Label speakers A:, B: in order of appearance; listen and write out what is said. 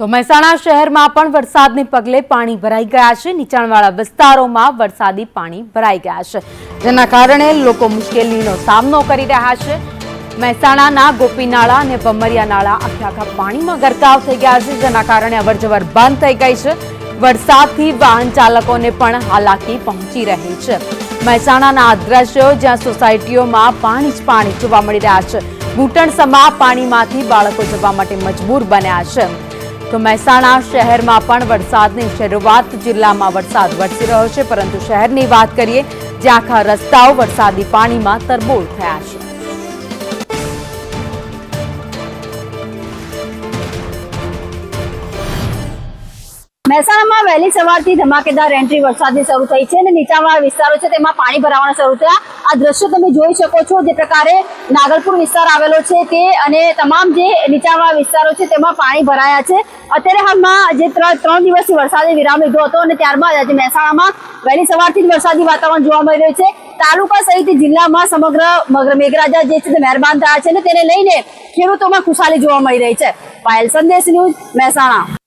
A: તો મહેસાણા શહેરમાં પણ વરસાદને પગલે પાણી ભરાઈ ગયા છે. નીચાણવાળા વિસ્તારોમાં વરસાદી પાણી ભરાઈ ગયા છે. જેના કારણે લોકો મુશ્કેલીનો સામનો કરી રહ્યા છે. મહેસાણાના ગોપીનાળા અને બમરિયા નાળા આખે આખા પાણીમાં ગરકાવ થઈ ગયા છે, જેના કારણે અવરજવર બંધ થઈ ગઈ છે. વરસાદથી વાહન ચાલકોને પણ હાલાકી પહોંચી રહી છે. મહેસાણાના આ જ્યાં સોસાયટીઓમાં પાણી જ પાણી જોવા મળી રહ્યા છે. ઘૂંટણસમા પાણીમાંથી બાળકો જવા માટે મજબૂર બન્યા છે. તો મહેસાણા શહેરમાં પણ વરસાદની શરૂઆત, જિલ્લામાં વરસાદ વરસી રહ્યો છે, પરંતુ શહેરની વાત કરીએ, જ્યાં આખા રસ્તાઓ વરસાદી પાણીમાં તરબોળ થયા છે.
B: મહેસાણામાં વહેલી સવારથી ધમાકેદાર એન્ટ્રી વરસાદની શરૂ થઈ છે અને નીચાણવાળા વિસ્તારો છે તેમાં પાણી ભરાવાના શરૂ થયા. આ દ્રશ્ય તમે જોઈ શકો છો જે પ્રકારે નાગલપુર વિસ્તાર આવેલો છે તે અને તમામ જે નીચાણવાળા વિસ્તારો છે તેમાં પાણી ભરાયા છે. અત્યારે હાલમાં જે ત્રણ દિવસથી વરસાદે વિરામ લીધો હતો અને ત્યારબાદ આજે મહેસાણામાં વહેલી સવારથી જ વરસાદી વાતાવરણ જોવા મળી રહ્યું છે. તાલુકા સહિત જિલ્લામાં સમગ્ર મેઘરાજા જે છે મહેરબાન થયા છે અને તેને લઈને ખેડૂતોમાં ખુશાલી જોવા મળી રહી છે. પાયલ સંદેશ ન્યૂઝ મહેસાણા.